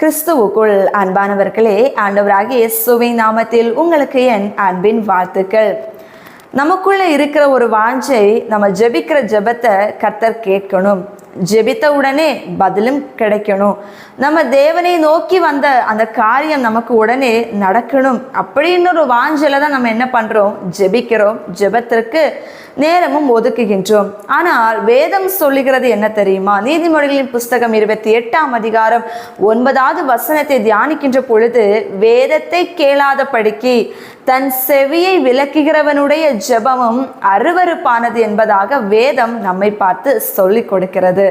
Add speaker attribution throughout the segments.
Speaker 1: கிறிஸ்துவுக்குள் அன்பானவர்களே ஆண்டவராகிய இயேசுவின் நாமத்தில் உங்களுக்கு என் அன்பின் வாழ்த்துக்கள். நமக்குள்ளே இருக்கிற ஒரு வாஞ்சை நம்ம ஜெபிக்கிற ஜெபத்தை கர்த்தர் கேட்கணும். ஜெபித்த உடனே பதிலும் கிடைக்கணும். நம்ம தேவனை நோக்கி வந்த அந்த காரியம் நமக்கு உடனே நடக்கணும். அப்படின்னு ஒரு வாஞ்சையில தான் நம்ம என்ன பண்றோம்? ஜெபிக்கிறோம். ஜெபத்திற்கு நேரமும் ஒதுக்குகின்றோம். ஆனால் வேதம் சொல்லுகிறது என்ன தெரியுமா? நீதிமொழிகளின் புஸ்தகம் இருபத்தி எட்டாம் அதிகாரம் ஒன்பதாவது வசனத்தை தியானிக்கின்ற பொழுது வேதத்தை கேளாத படிக்கி தன் செவியை விளக்குகிறவனுடைய ஜெபமும் அருவருப்பானது என்பதாக வேதம் நம்மை பார்த்து சொல்லிக் கொடுக்கிறது.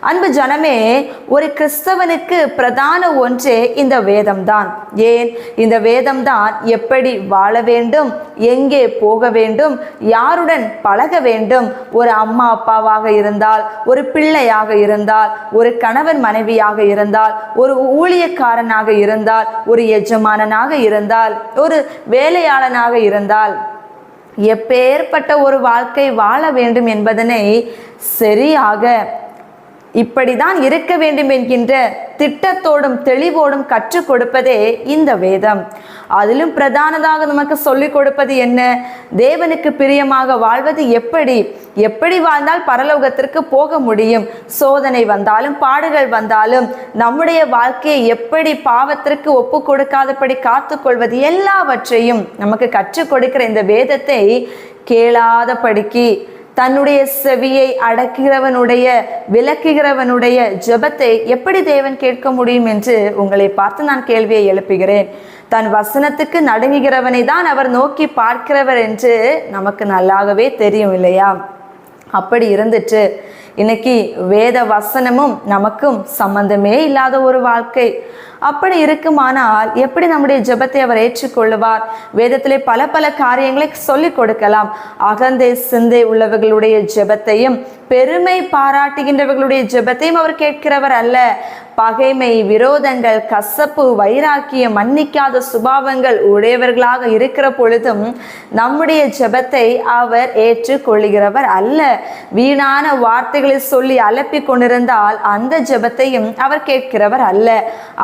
Speaker 1: அன்பு ஜனமே ஒரு கிறிஸ்தவனுக்கு பிரதான ஒன்றே இந்த வேதம்தான். ஏன்? இந்த வேதம்தான் எப்படி வாழ வேண்டும் எங்கே போக வேண்டும் யாருடன் பழக வேண்டும்? ஒரு அம்மா அப்பாவாக இருந்தால் ஒரு பிள்ளையாக இருந்தால் ஒரு கணவன் மனைவியாக இருந்தால் ஒரு ஊழியக்காரனாக இருந்தால் ஒரு எஜமானனாக இருந்தால் ஒரு வேலையாளனாக இருந்தால் எப்பேற்பட்ட ஒரு வாழ்க்கை வாழ வேண்டும் என்பதனை சரியாக இப்படிதான் இருக்க வேண்டும் என்கின்ற திட்டத்தோடும் தெளிவோடும் கற்றுக் கொடுப்பதே இந்த வேதம். அதிலும் பிரதானதாக நமக்கு சொல்லிக் கொடுப்பது என்ன? தேவனுக்கு பிரியமாக வாழ்வது எப்படி? எப்படி வாழ்ந்தால் பரலோகத்திற்கு போக முடியும்? சோதனை வந்தாலும் பாடுகள் வந்தாலும் நம்முடைய வாழ்க்கையை எப்படி பாவத்திற்கு ஒப்பு கொடுக்காதபடி காத்துக்கொள்வது எல்லாவற்றையும் நமக்கு கற்றுக் கொடுக்கிற இந்த வேதத்தை கேளாத படிக்கு தன்னுடைய செவியை அடக்குகிறவனுடைய விளக்குகிறவனுடைய ஜெபத்தை எப்படி தேவன் கேட்க முடியும் என்று உங்களை பார்த்து நான் கேள்வியை எழுப்புகிறேன். தன் வசனத்துக்கு நடுங்குகிறவனை தான் அவர் நோக்கி பார்க்கிறவர் என்று நமக்கு நல்லாகவே தெரியும் இல்லையா? அப்படி இருந்துட்டு இன்னைக்கு வேத வசனமும் நமக்கும் சம்பந்தமே இல்லாத ஒரு வாழ்க்கை. அப்படி இருக்குமானால் எப்படி நம்முடைய ஜெபத்தை அவர் ஏற்றுக்கொள்ளுவார்? வேதத்திலே பல பல காரியங்களை சொல்லிக் கொடுக்கலாம். அகந்தை சிந்தை உள்ளவர்களுடைய ஜெபத்தையும் பெருமை பாராட்டுகின்றவர்களுடைய ஜெபத்தையும் அவர் கேட்கிறவர் அல்ல. பகைமை விரோதங்கள் கசப்பு வைராக்கியம் மன்னிக்காத சுபாவங்கள் உடையவர்களாக இருக்கிற பொழுதும் நம்முடைய ஜெபத்தை அவர் ஏற்றுக்கொள்ளுகிறவர் அல்ல. வீணான வார்த்தை வார்த்தைகளை சொல்லி அலப்பி கொண்டிருந்தால் அந்த ஜெபத்தையும் அவர் கேட்கிறவர் அல்ல.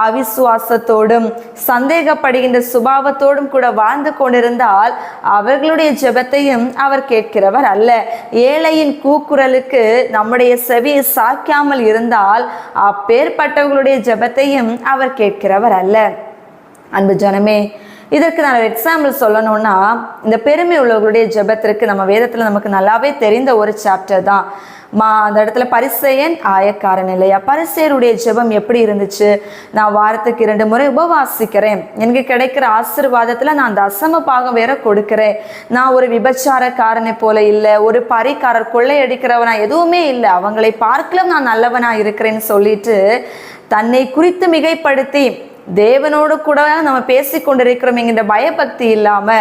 Speaker 1: அவிசுவாசத்தோடும் சந்தேகப்படுகின்ற சுபாவத்தோடும் கூட வாழ்ந்து கொண்டிருந்தால் அவர்களுடைய ஜெபத்தையும் அவர் கேட்கிறவர் அல்ல. ஏழையின் கூக்குரலுக்கு நம்முடைய செவியை சாய்க்காமல் இருந்தால் அப்பேற்பட்டவர்களுடைய ஜெபத்தையும் அவர் கேட்கிறவர் அல்ல. அன்பு ஜனமே இதற்கு நான் ஒரு எக்ஸாம்பிள் சொல்லணும்னா இந்த பெருமை உள்ளவர்களுடைய ஜெபத்திற்கு நம்ம வேதத்தில் நமக்கு நல்லாவே தெரிந்த ஒரு சாப்டர் தான். மா அந்த இடத்துல பரிசெயன் ஆயக்காரன் இல்லையா? பரிசெயருடைய ஜெபம் எப்படி இருந்துச்சு? நான் வாரத்துக்கு இரண்டு முறை உபவாசிக்கிறேன். எனக்கு கிடைக்கிற ஆசீர்வாதத்தில் நான் தசம பாகம் வேற கொடுக்கிறேன். நான் ஒரு விபச்சாரக்காரனை போல இல்லை ஒரு பரிக்காரர் கொள்ளையடிக்கிறவனா எதுவுமே இல்லை. அவங்களை பார்க்கலாம் நான் நல்லவனா இருக்கிறேன்னு சொல்லிட்டு தன்னை குறித்து மிகைப்படுத்தி தேவனோடு கூட நம்ம பேசி கொண்டிருக்கிறோம் என்கின்ற பயபக்தி இல்லாம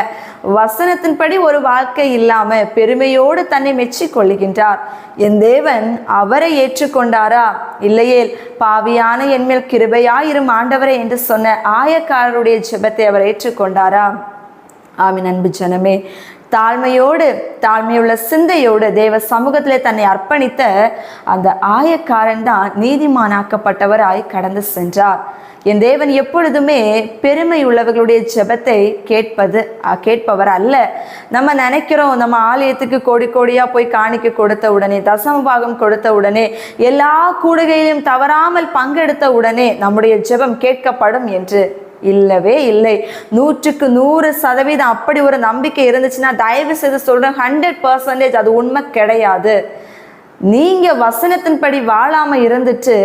Speaker 1: வசனத்தின்படி ஒரு வாழ்க்கை இல்லாம பெருமையோடு தன்னை மெச்சிக்கொள்கின்றார் என் தேவன் அவரை ஏற்றுக்கொண்டாரா? இல்லையே பாவியான என்மேல் கிருபையாயிரும் ஆண்டவரே என்று சொன்ன ஆயக்காரருடைய ஜெபத்தை அவர் ஏற்றுக்கொண்டாரா? ஆமின் அன்பு ஜனமே. தாழ்மையோடு தாழ்மையுள்ள சிந்தையோடு தேவ சமூகத்திலே தன்னை அர்ப்பணித்த அந்த ஆயக்காரன் தான் நீதிமானாக்கப்பட்டவராய் கடந்து சென்றார். என் தேவன் எப்பொழுதுமே பெருமை உள்ளவர்களுடைய ஜெபத்தை கேட்பது கேட்பவர் அல்ல. நம்ம நினைக்கிறோம் நம்ம ஆலயத்துக்கு கோடி கோடியாக போய் காணிக்க கொடுத்த உடனே தசமபாகம் கொடுத்த உடனே எல்லா கூடுகையிலும் தவறாமல் பங்கெடுத்த உடனே நம்முடைய ஜெபம் கேட்கப்படும் என்று இல்லவே இல்லை. நூற்றுக்கு நூறு சதவீதம் அப்படி ஒரு நம்பிக்கை இருந்துச்சுன்னா தயவு செய்து சொல்றேன் ஹண்ட்ரட் பர்சன்டேஜ் அது உண்மை கிடையாது. நீங்க வசனத்தின்படி வாழாம இருந்துட்டு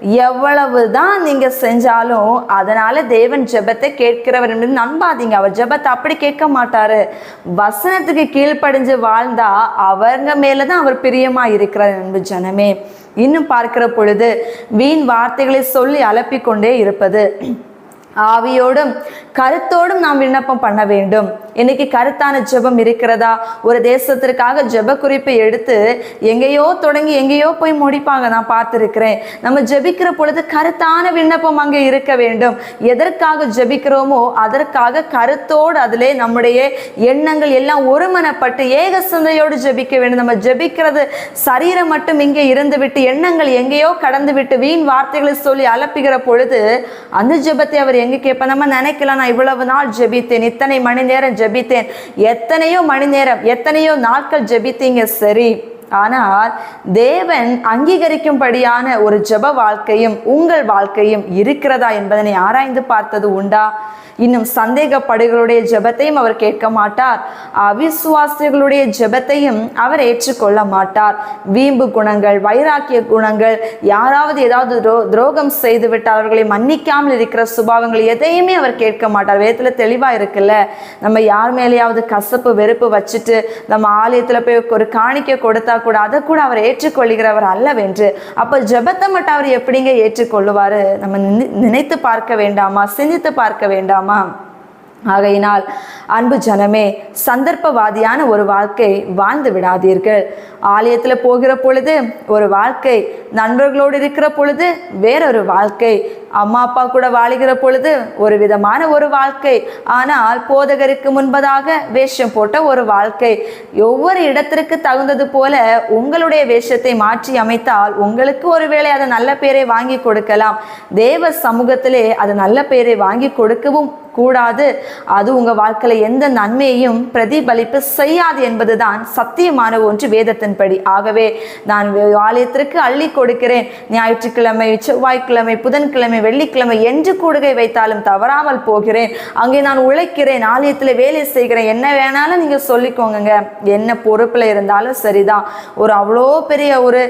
Speaker 1: எவ்வளவு தான் நீங்க செஞ்சாலும் அதனால தேவன் ஜெபத்தை கேட்கிறவர் என்று நம்பாதீங்க. அவர் ஜெபத்தை அப்படி கேட்க மாட்டாரு. வசனத்துக்கு கீழ்ப்படிஞ்சு வாழ்ந்தா அவங்க மேலதான் அவர் பிரியமா இருக்கிறார் என்பது ஜனமே. இன்னும் பார்க்கிற பொழுது வீண் வார்த்தைகளை சொல்லி அலப்பிக்கொண்டே இருப்பது. ஆவியோடும் கருத்தோடும் நாம் விண்ணப்பம் பண்ண வேண்டும். இன்னைக்கு கருத்தான ஜெபம் இருக்கிறதா? ஒரு தேசத்திற்காக ஜெப குறிப்பை எடுத்து எங்கேயோ தொடங்கி எங்கேயோ போய் முடிப்பாங்க நான் பார்த்துருக்கிறேன். நம்ம ஜெபிக்கிற பொழுது கருத்தான விண்ணப்பம் அங்கே இருக்க வேண்டும். எதற்காக ஜெபிக்கிறோமோ அதற்காக கருத்தோடு அதிலே நம்முடைய எண்ணங்கள் எல்லாம் ஒருமனப்பட்டு ஏக சிந்தையோடு ஜெபிக்க வேண்டும். நம்ம ஜெபிக்கிறது சரீரம் மட்டும் இங்கே இருந்து விட்டு எண்ணங்கள் எங்கேயோ கடந்து விட்டு வீண் வார்த்தைகளை சொல்லி அலப்புகிற பொழுது அந்த ஜெபத்தை அவர் எங்க கேட்ப நம்ம நினைக்கலாம் நான் இவ்வளவு நாள் ஜெபித்தேன் இத்தனை மணி நேரம் ஜெபித்தேன் எத்தனையோ மணி நேரம் எத்தனையோ நாட்கள் ஜெபித்தீங்க சரி. ஆனால் தேவன் அங்கீகரிக்கும்படியான ஒரு ஜெப வாழ்க்கையும் உங்கள் வாழ்க்கையும் இருக்கிறதா என்பதனை ஆராய்ந்து பார்த்தது உண்டா? இன்னும் சந்தேகப்படுகளுடைய ஜெபத்தையும் அவர் கேட்க மாட்டார். அவிசுவாசிகளுடைய ஜெபத்தையும் அவர் ஏற்றுக்கொள்ள மாட்டார். வீம்பு குணங்கள் வைராக்கிய குணங்கள் யாராவது ஏதாவது துரோ துரோகம் செய்து விட்டு அவர்களை மன்னிக்காமல் இருக்கிற சுபாவங்கள் எதையுமே அவர் கேட்க மாட்டார். வேதத்தில் தெளிவாக இருக்குல்ல நம்ம யார் மேலேயாவது கசப்பு வெறுப்பு வச்சுட்டு நம்ம ஆலயத்தில் போய் ஒரு காணிக்கை கொடுத்தா கூட அதை கூட அவர் ஏற்றுக்கொள்கிறவர் அல்லவென்று அப்போ ஜெபத்தை மட்டும் அவர் எப்படிங்க ஏற்றுக்கொள்ளுவார்? நம்ம நினை- நினைத்து பார்க்க வேண்டாமா? சிந்தித்து பார்க்க வேண்டாமா? ஆகையினால் அன்பு ஜனமே சந்தர்ப்பவாதியான ஒரு வாழ்க்கை வாழ்ந்து விடாதீர்கள். ஆலயத்தில் போகிற பொழுது ஒரு வாழ்க்கை நண்பர்களோடு இருக்கிற பொழுது வேறொரு வாழ்க்கை அம்மா அப்பா கூட வாழுகிற பொழுது ஒரு விதமான ஒரு வாழ்க்கை. ஆனால் போதகருக்கு முன்பதாக வேஷம் போட்ட ஒரு வாழ்க்கை. ஒவ்வொரு இடத்திற்கு தகுந்தது போல உங்களுடைய வேஷத்தை மாற்றி அமைத்தால் உங்களுக்கு ஒருவேளை அது நல்ல பேரை வாங்கி கொடுக்கலாம். தேவ சமூகத்திலே அது நல்ல பேரை வாங்கி கொடுக்கவும் கூடாது. அது உங்க வாழ்க்கையில எந்த நன்மையையும் பிரதிபலிப்பு செய்யாது என்பதுதான் சத்தியமான ஒன்று வேதத்தின்படி. ஆகவே நான் ஆலயத்திற்கு அள்ளி கொடுக்கிறேன். ஞாயிற்றுக்கிழமை செவ்வாய்க்கிழமை புதன்கிழமை வெள்ளிக்கிழமை என்று கூடுகை வைத்தாலும் தவறாமல் போகிறேன். அங்கே நான் உழைக்கிறேன் ஆலயத்தில் வேலை செய்கிறேன். என்ன வேணாலும் நீங்கள் சொல்லிக்கோங்க என்ன பொறுப்பில் இருந்தாலும் சரிதான். ஒரு அவ்வளோ பெரிய ஒரு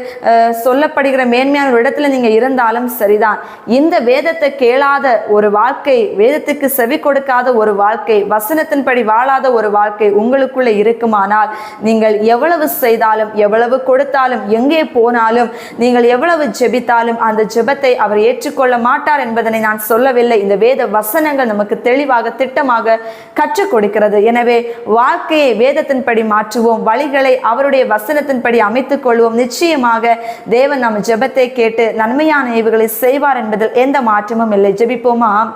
Speaker 1: சொல்லப்படுகிற மேன்மையான ஒரு இடத்துல நீங்கள் இருந்தாலும் சரிதான். இந்த வேதத்தை கேளாத ஒரு வாழ்க்கை வேதத்துக்கு செவி கொடுக்காத ஒரு வாழ்க்கை வசனத்தின்படி வாழாத ஒரு வாழ்க்கை உங்களுக்குள்ளே இருக்குமானால் நீங்கள் எவ்வளவு செய்தாலும் எவ்வளவு கொடுத்தாலும் எங்கே போனாலும் நீங்கள் எவ்வளவு ஜெபித்தாலும் அந்த ஜெபத்தை அவர் ஏற்றுக்கொள்ள மாட்டார். என்பதனை நான் சொல்லவில்லை. இந்த வேத வசனங்கள் நமக்கு தெளிவாக திட்டமாக கற்றுக் கொடுக்கிறது. எனவே வாழ்க்கையை வேதத்தின்படி மாற்றுவோம். வழிகளை அவருடைய வசனத்தின்படி அமைத்துக் கொள்வோம். நிச்சயமாக தேவன் நம் ஜெபத்தை கேட்டு நன்மையான ஏவுகளை செய்வார் என்பதில் எந்த மாற்றமும் இல்லை. ஜெபிப்போமா?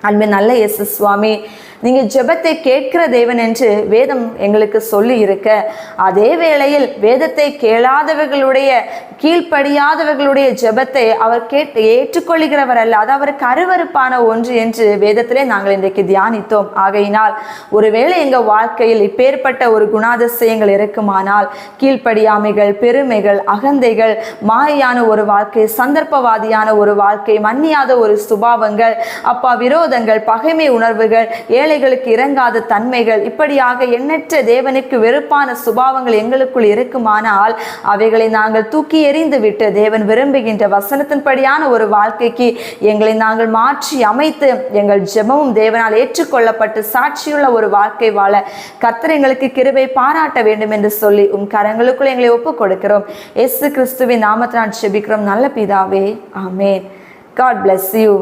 Speaker 1: அன்பு நல்ல இயேசு சுவாமி. நீங்க ஜெபத்தை கேட்கிற தேவன் என்று வேதம் எங்களுக்கு சொல்லி இருக்க அதே வேளையில் வேதத்தை கேளாதவர்களுடைய கீழ்ப்படியாதவர்களுடைய ஜெபத்தை அவர் கேட்டு ஏற்றுக்கொள்கிறவர் அல்ல அது அவருக்கு அருவருப்பான ஒன்று என்று வேதத்திலே நாங்கள் இன்றைக்கு தியானித்தோம். ஆகையினால் ஒருவேளை எங்க வாழ்க்கையில் இப்பேற்பட்ட ஒரு குணாதிசயங்கள் இருக்குமானால் கீழ்ப்படியாமைகள் பெருமைகள் அகந்தைகள் மாயான ஒரு வாழ்க்கை சந்தர்ப்பவாதியான ஒரு வாழ்க்கை மன்னியாத ஒரு சுபாவங்கள் அப்பா விரோதங்கள் பகைமை உணர்வுகள் ஏழைகளுக்கு இறங்காத தன்மைகள் இப்படியாக எண்ணற்ற தேவனுக்கு வெறுப்பான சுபாவங்கள் எங்களுக்குள் இருக்குமானால் அவைகளை நாங்கள் தூக்கி எறிந்து விட்டு தேவன் விரும்புகின்ற வசனத்தின்படியான ஒரு வாழ்க்கைக்கு எங்களை நாங்கள் மாற்றி அமைத்து எங்கள் ஜெபமும் தேவனால் ஏற்றுக்கொள்ளப்பட்டு சாட்சியுள்ள ஒரு வாழ்க்கை வாழ கத்தர் எங்களுக்கு கிருபை பாராட்ட வேண்டும் என்று சொல்லி உன் கரங்களுக்குள் எங்களை ஒப்புக் கொடுக்கிறோம் எஸ் கிறிஸ்துவின் நாமத்தினால் செபிக்கிறோம் நல்ல பிதாவே ஆமென். God bless you